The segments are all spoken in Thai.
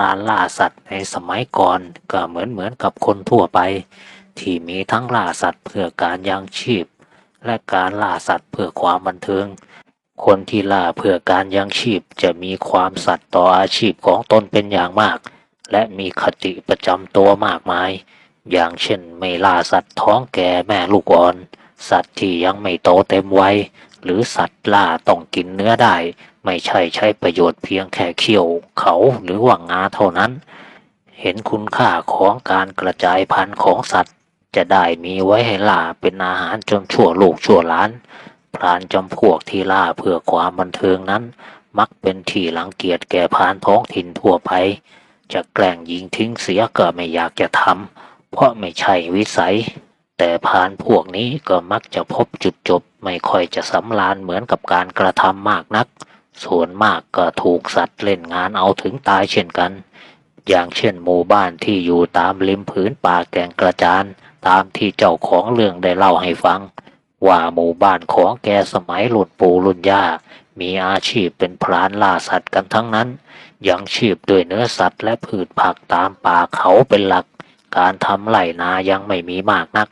ลานล่าสัตว์ในสมัยก่อนก็เหมือนเหมือนกับคนทั่วไป ที่มีทั้งล่าสัตว์เพื่อการยังชีพ และการล่าสัตว์เพื่อความบันเทิง คนที่ล่าเพื่อการยังชีพจะมีความสัตย์ต่ออาชีพของตนเป็นอย่างมาก และมีคติประจำตัวมากมาย อย่างเช่นไม่ล่าสัตว์ท้องแก่แม่ลูกอ่อน สัตว์ที่ยังไม่โตเต็มวัยหรือสัตว์ล่าต้องกินเนื้อได้ ไม่ใช่ใช้ประโยชน์เพียงแค่เขี้ยวเขาหรือว่างาเท่านั้น เห็นคุณค่าของการกระจายพันธุ์ของสัตว์ จะได้มีไว้ให้ล่าเป็นอาหารจนชั่วลูกชั่วหลาน พรานจำพวกที่ล่าเพื่อความบันเทิงนั้น มักเป็นที่รังเกียจแก่พรานท้องถิ่นทั่วไป จะแกล้งยิงทิ้งเสียก็ไม่อยากจะทำเพราะไม่ใช่วิสัยแต่พรานพวกนี้ก็มักจะพบจุดจบไม่ค่อยจะสำราญเหมือนกับการกระทำมากนัก ส่วนมากก็ถูกสัตว์เล่นงานเอาถึงตายเช่นกัน อย่างเช่นหมู่บ้านที่อยู่ตามริมผืนป่าแก่งกระจานตามที่เจ้าของเรื่องได้เล่าให้ฟัง ว่าหมู่บ้านของแกสมัยรุ่นปู่รุ่นย่า มีอาชีพเป็นพรานล่าสัตว์กันทั้งนั้น ยังชีพด้วยเนื้อสัตว์และพืชผักตามป่าเขาเป็นหลัก การทำไร่นายังไม่มีมากนัก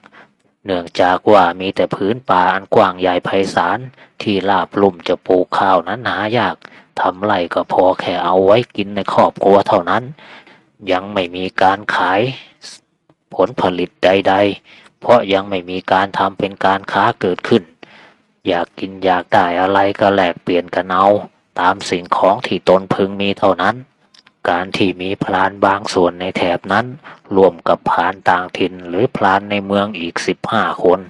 เนื่องจากว่ามีแต่พื้นป่าอันกว้างใหญ่ไพศาลที่ลาบลุ่มจะปลูกข้าวนั้นหายากทำไรก็พอแค่เอาไว้กินในครอบครัวเท่านั้น ยังไม่มีการขายผลผลิตใด ๆ เพราะยังไม่มีการทำเป็นการค้าเกิดขึ้น อยากกินอยากได้อะไรก็แลกเปลี่ยนกันเอาตามสิ่งของที่ตนพึงมีเท่านั้น การที่มีพลานบางส่วนในแถบนั้นรวมกับพลานต่างถิ่นหรือพลานในเมืองอีกสิบห้าคน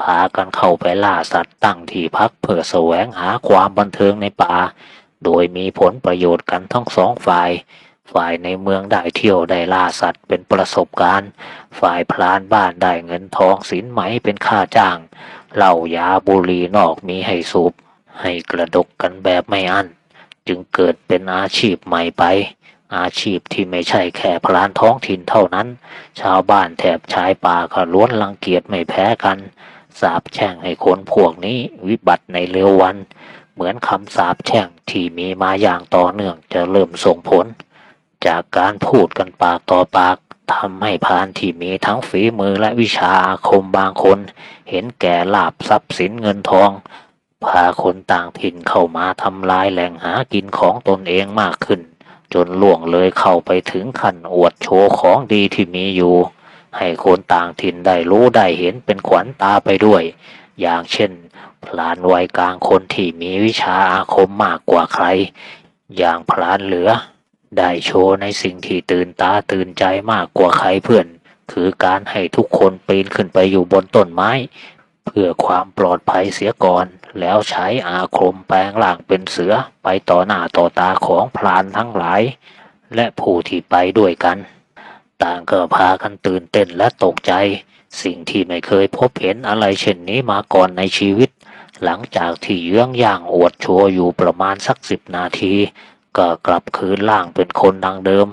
พากันเข้าไปล่าสัตว์ตั้งที่พักเพื่อแสวงหาความบันเทิงในป่า โดยมีผลประโยชน์กันทั้งสองฝ่าย ฝ่ายในเมืองได้เที่ยวได้ล่าสัตว์เป็นประสบการณ์ ฝ่ายพลานบ้านได้เงินทองสินไหมเป็นค่าจ้าง เหล้ายาบุหรี่นอกมีให้สูบให้กระดกกันแบบไม่อั้นจึงเกิดเป็นอาชีพใหม่ไป อาชีพที่ไม่ใช่แค่พลานท้องถิ่นเท่านั้น ชาวบ้านแถบชายป่าก็ล้วนรังเกียจไม่แพ้กัน สาบแช่งให้คนพวกนี้วิบัติในเร็ววัน เหมือนคำสาบแช่งที่มีมาอย่างต่อเนื่องจะเริ่มส่งผล จากการพูดกันปากต่อปากทำให้พานที่มีทั้งฝีมือและวิชาอาคมบางคน เห็นแก่ลาบทรัพย์สินเงินทอง พาคนต่างถิ่นเข้ามาทำลายแหล่งหากินของตนเองมากขึ้น จนล่วงเลยเข้าไปถึงขั้นอวดโชว์ของดีที่มีอยู่ ให้คนต่างถิ่นได้รู้ได้เห็นเป็นขวัญตาไปด้วย อย่างเช่น พลานวัยกลางคนที่มีวิชาอาคมมากกว่าใคร อย่างพลานเหลือ ได้โชว์ในสิ่งที่ตื่นตาตื่นใจมากกว่าใครเพื่อน คือการให้ทุกคนปีนขึ้นไปอยู่บนต้นไม้ เพื่อความปลอดภัยเสียก่อน แล้วใช้อาคมแปลงร่างเป็นเสือไปต่อหน้าต่อตาของพลานทั้งหลาย และผู้ที่ไปด้วยกัน ต่างก็พากันตื่นเต้นและตกใจ สิ่งที่ไม่เคยพบเห็นอะไรเช่นนี้มาก่อนในชีวิต หลังจากที่เยื้องย่างอวดโชว์อยู่ประมาณสักสิบนาที ก็กลับคืนร่างเป็นคนดังเดิม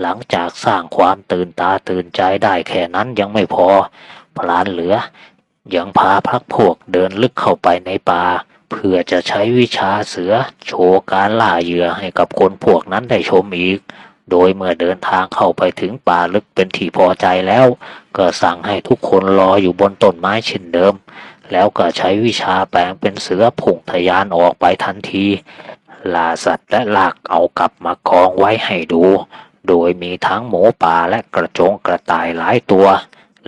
หลังจากสร้างความตื่นตาตื่นใจได้แค่นั้นยังไม่พอพลานเหลือ ยังพาพักพวกเดินลึกเข้าไปในป่า เพื่อจะใช้วิชาเสือโชว์การล่าเหยื่อให้กับคนพวกนั้นได้ชมอีก โดยเมื่อเดินทางเข้าไปถึงป่าลึกเป็นที่พอใจแล้ว ก็สั่งให้ทุกคนรออยู่บนต้นไม้เช่นเดิม แล้วก็ใช้วิชาแปลงเป็นเสือพุ่งทะยานออกไปทันทีล่าสัตว์และลากเอากลับมากองไว้ให้ดู โดยมีทั้งหมูป่าและกระจงกระต่ายหลายตัว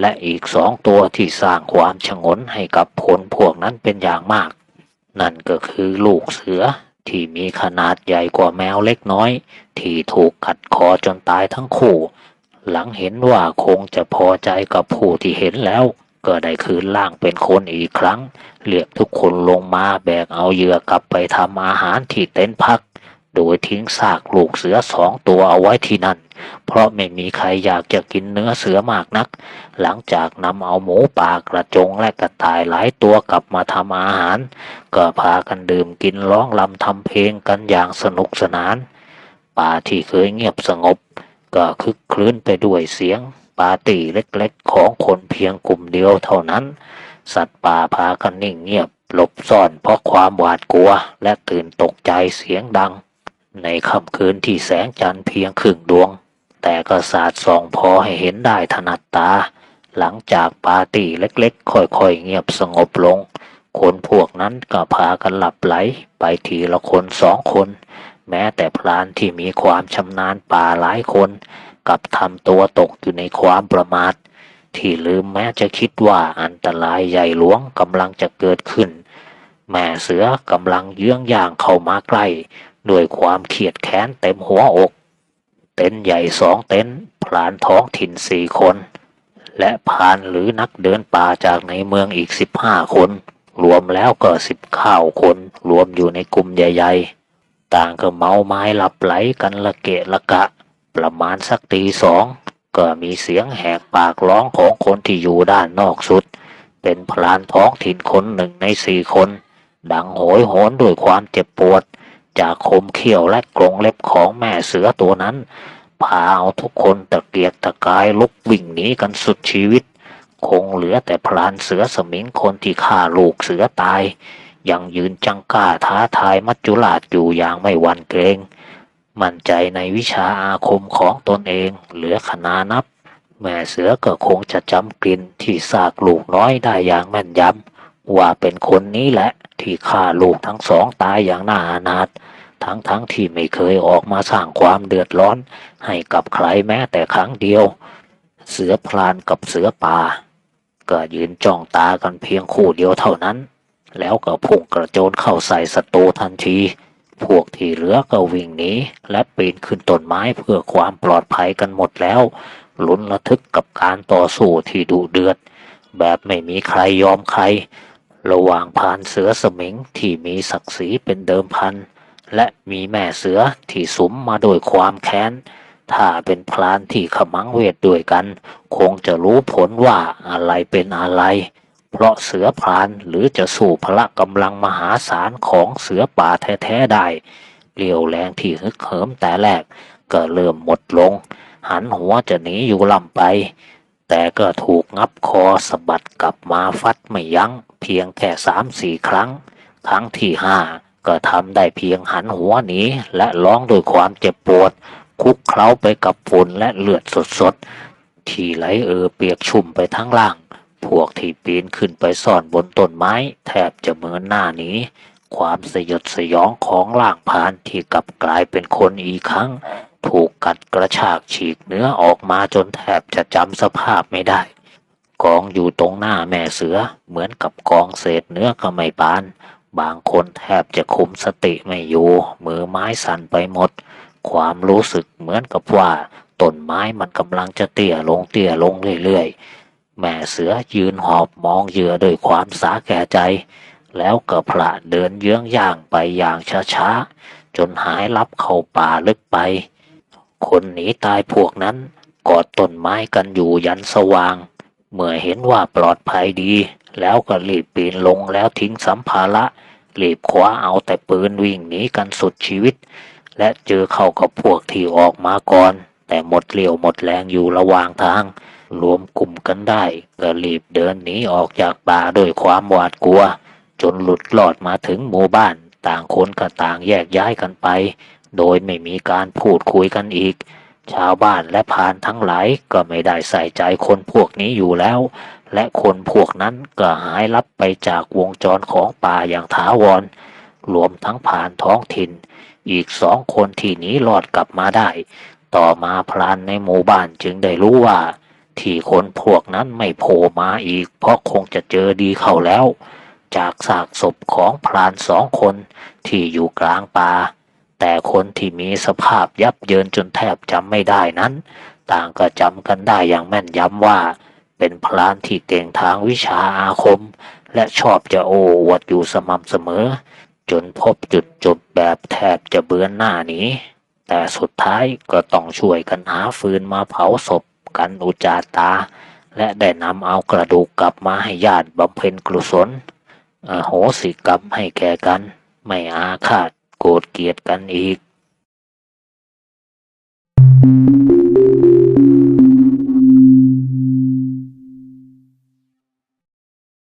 และอีกสองตัวที่สร้างความชงนให้กับผลพวกนั้นเป็นอย่างมาก นั่นก็คือลูกเสือที่มีขนาดใหญ่กว่าแมวเล็กน้อย ที่ถูกกัดคอจนตายทั้งคู่ หลังเห็นว่าคงจะพอใจกับผู้ที่เห็นแล้ว ก็ได้คืนร่างเป็นคนอีกครั้ง เรียกทุกคนลงมาแบกเอาเหยื่อกลับไปทำอาหารที่เต็นท์พัก โดยทิ้งซากลูกเสือสองตัวเอาไว้ที่นั่น เพราะไม่มีใครอยากจะกินเนื้อเสือมากนัก หลังจากนำเอาหมูป่ากระจงและกระต่ายหลายตัวกลับมาทำอาหาร ก็พากันดื่มกินร้องลำทำเพลงกันอย่างสนุกสนาน ป่าที่เคยเงียบสงบ ก็คึกคลื้นไปด้วยเสียงปาร์ตี้เล็กๆ ของคนเพียงกลุ่มเดียวเท่านั้น สัตว์ป่าพากันนิ่งเงียบ หลบซ่อนเพราะความหวาดกลัว และตื่นตกใจเสียงดัง ในค่ำคืนที่แสงจันทร์เพียงครึ่งดวง แต่ก็สาดส่องพอให้เห็นได้ถนัดตา หลังจากปาร์ตี้เล็กๆ ค่อยๆ เงียบสงบลง คนพวกนั้นก็พากันหลับไหล ไปทีละคนสองคน แม้แต่พรานที่มีความชำนาญป่าหลายคนกับทำตัวตกอยู่ในความประมาท ที่ลืมแม้จะคิดว่าอันตรายใหญ่หลวงกำลังจะเกิดขึ้น แม่เสือกำลังเยื้องย่างเข้ามาใกล้ ด้วยความเขียดแค้นเต็มหัวอก เต็นใหญ่สองเต็นท์พรานท้องถิ่นสี่คน และพานหรือนักเดินป่าจากในเมืองอีกสิบห้าคน รวมแล้วก็สิบข้าคน รวมอยู่ในกลุ่มใหญ่ ๆ ต่างก็เมาไม้หลับไหลกันละเกะละกะ ประมาณสักตีสองก็มีเสียงแหกปากร้องของคนที่อยู่ด้านนอกสุด เป็นพรานท้องถิ่นคนหนึ่งในสี่คน ดังโหยโหนด้วยความเจ็บปวด จากคมเขี้ยวและกรงเล็บของแม่เสือตัวนั้นพาเอาทุกคนตะเกียกตะกายลุกวิ่งหนีกันสุดชีวิต คงเหลือแต่พรานเสือสมิงคนที่ฆ่าลูกเสือตาย ยังยืนจังกล้าท้าทายมัจจุราชอยู่อย่างไม่หวั่นเกรง มั่นใจในวิชาอาคมของตนเองเหลือขนานับ แม่เสือก็คงจะจำกลิ่นที่ซากลูกน้อยได้อย่างแม่นยำ ว่าเป็นคนนี้แหละ ที่ฆ่าลูกทั้งสองตายอย่างน่าอนาถทั้งทั้งๆที่ไม่เคยออกมาสร้างความเดือดร้อน ให้กับใครแม้แต่ครั้งเดียว เสือพลานกับเสือป่า ก็ยืนจ้องตากันเพียงคู่เดียวเท่านั้น แล้วก็พุ่งกระโจนเข้าใส่ศัตรูทันที พวกที่เหลือก็วิ่งหนีและปีนขึ้นต้นไม้เพื่อความปลอดภัยกันหมดแล้ว ลุ้นระทึกกับการต่อสู้ที่ดุเดือด แบบไม่มีใครยอมใคร ระหว่างพานเสือสมิงที่มีศักดิ์ศรีเป็นเดิมพัน และมีแม่เสือที่สมมาโดยความแค้น ถ้าเป็นพรานที่ขมังเวทด้วยกัน คงจะรู้ผลว่าอะไรเป็นอะไร เพราะเสือพรานหรือจะสู้พละกำลังมหาศาลของเสือป่าแท้ๆได้เรียวแรงที่ฮึกเหิมแต่แรกก็เริ่มหมดลง หันหัวจะหนีอยู่ลำไป แต่ก็ถูกงับคอสะบัดกลับมาฟัดไม่ยัง้ง เพียงแค่สามสี่ครั้ง ครั้งที่ห้าก็ทำได้เพียงหันหัวหนีและร้องด้วยความเจ็บปวด คุกเคล้าไปกับฝุ่นและเลือดสดๆ ที่ไหลเออเปียกชุ่มไปทั้งล่าง พวกที่ปีนขึ้นไปซ่อนบนต้นไม้ แทบจะเหมือนหน้าหนี้ความสยดสยองของล่างพานที่กลับกลายเป็นคนอีกครั้ง ถูกกัดกระชากฉีกเนื้อออกมาจนแทบจะจำสภาพไม่ได้ กองอยู่ตรงหน้าแม่เสือ เหมือนกับกองเศษเนื้อก็ไม่ปาน บางคนแทบจะคุมสติไม่อยู่ มือไม้สั่นไปหมด ความรู้สึกเหมือนกับว่าต้นไม้มันกำลังจะเตี้ยลงเตี้ยลงเรื่อยๆ แม่เสือยืนหอบมองเหยื่อด้วยความสาแก่ใจ แล้วก็พระเดินเยื้องย่างไปอย่างช้าๆ จนหายลับเข้าป่าลึกไป คนหนีตายพวกนั้นกอดต้นไม้กันอยู่ยันสว่าง เมื่อเห็นว่าปลอดภัยดี แล้วก็รีบปีนลงแล้วทิ้งสัมภาระรีบคว้าเอาแต่ปืนวิ่งหนีกันสุดชีวิต และเจอเข้ากับพวกที่ออกมาก่อน แต่หมดเรี่ยวหมดแรงอยู่ระหว่างทาง รวมกลุ่มกันได้ ก็รีบเดินหนีออกจากป่าด้วยความหวาดกลัว จนหลุดหลอดมาถึงหมู่บ้าน ต่างคนก็ต่างแยกย้ายกันไป โดยไม่มีการพูดคุยกันอีก ชาวบ้านและพานทั้งหลายก็ไม่ได้ใส่ใจคนพวกนี้อยู่แล้ว และคนพวกนั้นก็หายลับไปจากวงจรของป่าอย่างถาวร รวมทั้งพานท้องถิ่น อีกสองคนที่หนีรอดกลับมาได้ ต่อมาพรานในหมู่บ้านจึงได้รู้ว่า ที่คนพวกนั้นไม่โผล่มาอีก เพราะคงจะเจอดีเข้าแล้ว จากซากศพของพรานสองคนที่อยู่กลางป่า แต่คนที่มีสภาพยับเยินจนแทบจำไม่ได้นั้น ต่างก็จำกันได้อย่างแม่นยำว่า เป็นพรานที่เก่งทางวิชาอาคม และชอบจะโอ้อวดอยู่สม่ำเสมอ จนพบจุดจบแบบแทบจะเบือนหน้านี้ แต่สุดท้ายก็ต้องช่วยกันหาฟืนมาเผาศพกันอุจจาตา และได้นำเอากระดูกกลับมาให้ญาติบำเพ็ญกุศลอโหสิกรรมให้แก่กัน ไม่อาฆาต โกรธเกลียดกันอีก